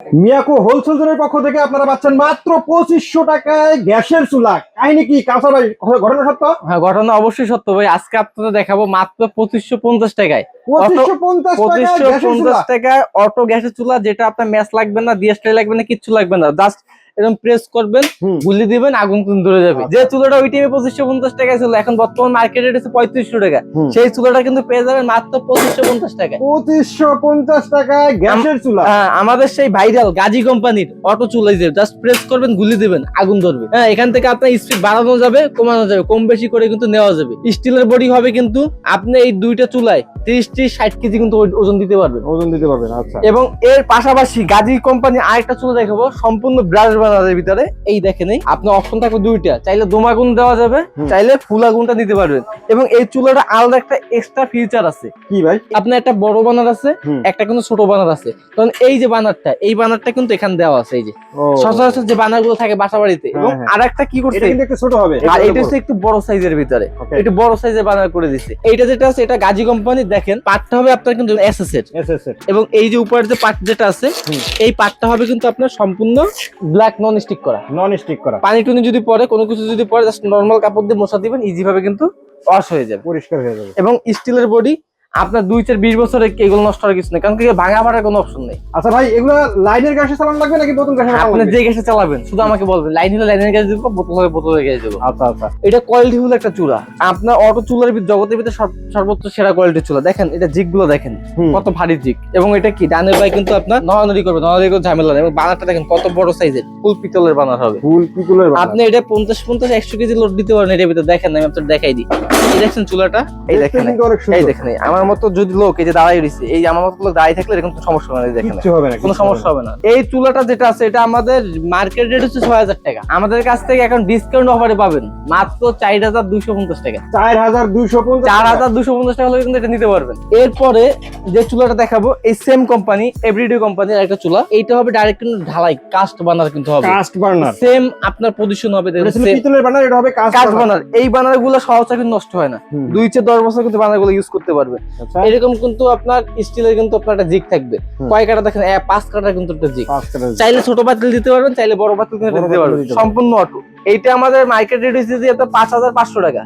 মিয়াকো হোলসেলের পক্ষ থেকে আপনারা পাচ্ছেন মাত্র পঁচিশশো টাকায় গ্যাসের চুলা। কাহিনী কি? কাঁচা ভাই ঘটনা সত্য? হ্যাঁ ঘটনা অবশ্যই সত্য ভাই। আজকে আপনাদের দেখাবো মাত্র পঁচিশশো পঞ্চাশ টাকায়। পঁচিশশো পঞ্চাশ টাকায় অটো গ্যাসের চুলা যেটা আপনার ম্যাচ লাগবে না ডিএসটাই লাগবে না কিচ্ছু লাগবে না। জাস্ট এরকম প্রেস করবেন গুলি দিবেন আগুন কিন্তু ধরে যাবে। আচ্ছা। যে চুলাটা ওই টাইমে পঁচিশশো পঞ্চাশ টাকায় ছিল এখন বর্তমান মার্কেট রেট হচ্ছে পঁয়ত্রিশশো টাকা। সেই চুলাটা কিন্তু পেয়ে যাবেন মাত্র পঁচিশশো পঞ্চাশ টাকা পঁচিশশো পঞ্চাশ টাকায় গ্যাসের চুলা। হ্যাঁ, আমাদের সেই ভাইরাল গাজী কোম্পানির অটো চুলাই যে জাস্ট প্রেস করবেন গুলি দিবেন আগুন ধরবে। হ্যাঁ এখান থেকে আপনার স্পিড বাড়ানো যাবে কমানো যাবে কম বেশি করে কিন্তু নেওয়া যাবে। স্টিলের বডি হবে কিন্তু আপনি এই দুইটা চুলায় তিরিশ ত্রিশ ষাট কেজি কিন্তু ওজন দিতে পারবেন। ওজন দিতে পারবেন আচ্ছা। এবং এর পাশাপাশি গাজী কোম্পানি আরেকটা চুলা দেখাবো সম্পূর্ণ ব্রাশ বানাদের ভিতরে এই দেখেন এই আপনার অপশন থাকবে দুইটা। চাইলে দোমাগুন দেওয়া যাবে চাইলে নিতে পারবেন। এবং এই চুলাটা আলাদা একটা এক্সট্রা ফিচার আছে। কি ভাই? আপনার একটা বড় বানার আছে একটা কিন্তু ছোট বানার আছে। কারণ এই যে বানারটা এই বানারটা কিন্তু এখানে দেওয়া আছে এই যে। সচরাচর যে থাকে বাসা বাড়িতে এবং হ্যাঁ। আর একটা কি করছে? একটু ছোট হবে আর এটা হচ্ছে একটু বড় সাইজের ভিতরে। একটু বড় সাইজের বানার করে দিছে। এইটা যেটা আছে এটা গাজী কোম্পানি দেখেন পার্টটা হবে আপনার কিন্তু এসএস এর। SS এর। এবং এই যে উপরের যে পার্ট যেটা আছে এই পার্টটা হবে কিন্তু আপনার সম্পূর্ণ ব্ল্যাক নন স্টিক করা। নন স্টিক করা। পানি টুনি যদি পড়ে কোনো কিছু যদি পড়ে জাস্ট নর্মাল কাপড় দিয়ে মশা দিবেন ইজি ভাবে কিন্তু ওয়াশ হয়ে যাবে। পরিষ্কার হয়ে যাবে। এবং স্টিলের বডি আপনার দুই চার বিশ বছরে এগুলো নষ্ট হওয়ার কিছু নেই কারণ কি ভাঙা ফাটার কোনো অপশন নেই। আচ্ছা ভাই এগুলো লাইনের গ্যাসে চালানো লাগবে নাকি বোতল গ্যাসে আপনি যে গ্যাসে চালাবেন শুধু আমাকে বলবেন লাইন হলে লাইনের গ্যাস দিব বোতল হলে বোতলের গ্যাস দেবো। আচ্ছা আচ্ছা। এটা কোয়ালিটিফুল একটা চূড়া। আপনার অটো চুলার ভিতর জগতের ভিতরে সর্বোচ্চ সেরা কোয়ালিটির চুলা। দেখেন এটা জিগগুলো দেখেন কত ভারী জিগ। এবং এটা কি? ডানের ভাই কিন্তু আপনার নড়ানড়ি করবে নড়ানড়ি করে ঝামেলা নেই। এবং বানারটা দেখেন কত বড় সাইজের ফুল পিতলের বানার হবে। ফুল বানার। আপনি এটা পঞ্চাশ পঞ্চাশ একশো কেজি লোড দিতে পারেন এটার ভিতরে। দেখেন আমি আপনার দেখাই দিই। দেখছেন চুলাটা? এই দেখেন এই দেখেন আমার মতো যদি লোক এই যে দাঁড়াই রয়েছে এই আমার মতো লোক দাঁড়াই থাকলে এরকম সমস্যা হবে না এই দেখেন কিচ্ছু হবে না কোনো সমস্যা হবে না। এই চুলাটা যেটা আছে এটা আমাদের মার্কেট রেট হচ্ছে ছয় হাজার টাকা। আমাদের কাছ থেকে এখন ডিসকাউন্ট অফারে পাবেন। মাত্র চার হাজার দুশো পঞ্চাশ টাকা। চার হাজার দুইশো পঞ্চাশ চার হাজার দুশো পঞ্চাশ টাকা হলে কিন্তু এটা নিতে পারবেন। এরপরে যে চুলাটা দেখাবো এই সেম কোম্পানি এভরিডে কোম্পানির একটা চুলা। এইটা হবে ডাইরেক্ট কিন্তু ঢালাই কাস্ট বানার কিন্তু হবে। কাস্ট বার্নার সেম আপনার পজিশন হবে পিতলের বার্নার এটা হবে কাস্ট বানার এই বানারগুলো সহজে কিন্তু নষ্ট হয় না। দুই চেয়ে দশ বছর কিন্তু বানারগুলো ইউজ করতে পারবে। আচ্ছা। এরকম কিন্তু আপনার স্টিলের কিন্তু আপনার একটা জিগ থাকবে। কয় কাটা দেখেন পাঁচ কাটা কিন্তু একটা জিগ চাইলে ছোট পাতিল দিতে পারবেন চাইলে বড় পাতিল দিতে পারবেন। সম্পূর্ণ অটো এইটা আমাদের মার্কেট রেট হচ্ছে যে পাঁচ হাজার পাঁচশো টাকা।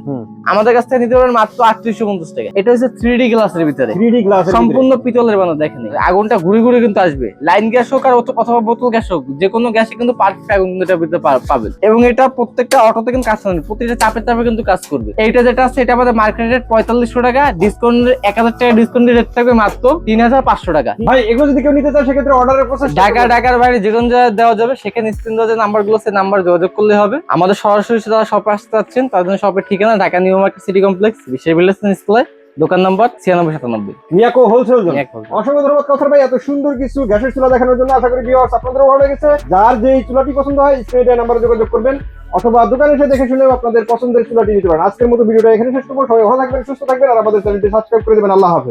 আমাদের কাছ থেকে নিতে পারবেন মাত্র আটত্রিশশো পঞ্চাশ টাকা। এটা হচ্ছে থ্রি ডি গ্লাসের ভিতরে। 3D গ্লাস সম্পূর্ণ পিতলের বানা দেখেন। আগুনটা ঘুরে ঘুরে কিন্তু আসবে। লাইন গ্যাস হোক আর অথবা বোতল গ্যাস হোক যে কোনো গ্যাসে কিন্তু পারফেক্ট আগুন এটার ভিতরে পা- পাবেন। এবং এটা প্রত্যেকটা অটোতে কিন্তু কাজ করবে প্রতিটা চাপে চাপে কিন্তু কাজ করবে। এইটা যেটা আছে এটা আমাদের মার্কেট রেট পঁয়তাল্লিশশো টাকা ডিসকাউন্ট এক হাজার টাকা ডিসকাউন্ট রেট থাকবে মাত্র তিন হাজার পাঁচশো টাকা। ভাই এগুলো যদি কেউ নিতে চায় সেক্ষেত্রে অর্ডারের প্রসেস ঢাকা ঢাকার বাইরে যে কোনো জায়গায় দেওয়া যাবে। সেখানে স্ক্রিন দেওয়া যে নাম্বারগুলো সেই নাম্বার যোগাযোগ করলে হবে। আমাদের সরাসরি যারা শপে আসতে চাচ্ছেন তাদের জন্য শপের ঠিকানা Dhaka new market city complex বিশ্বের বিল্ডার্স ডিসপ্লে দোকান নাম্বার ছিয়ানব্বই সাতানব্বই। মিয়াকো হোলসেল জোন অসংখ্য ধন্যবাদ কাউসার ভাই এত সুন্দর কিছু গ্যাসের চুলা দেখানোর জন্য আশা করি ভিউয়ার্স আপনাদেরও ভালো লেগেছে। যার যে চুলাটি পছন্দ হয় স্ক্রিনে দেওয়া নাম্বারে যোগাযোগ করবেন অথবা দোকানে এসে দেখে শুনেও আপনাদের পছন্দের চুলাটি নিতে পারেন। আজকের মতো ভিডিওটা এখানে শেষ করব। সবাই ভালো থাকবেন সুস্থ থাকবেন আর আমাদের চ্যানেলটি সাবস্ক্রাইব করে দেবেন। আল্লাহ হাফেজ।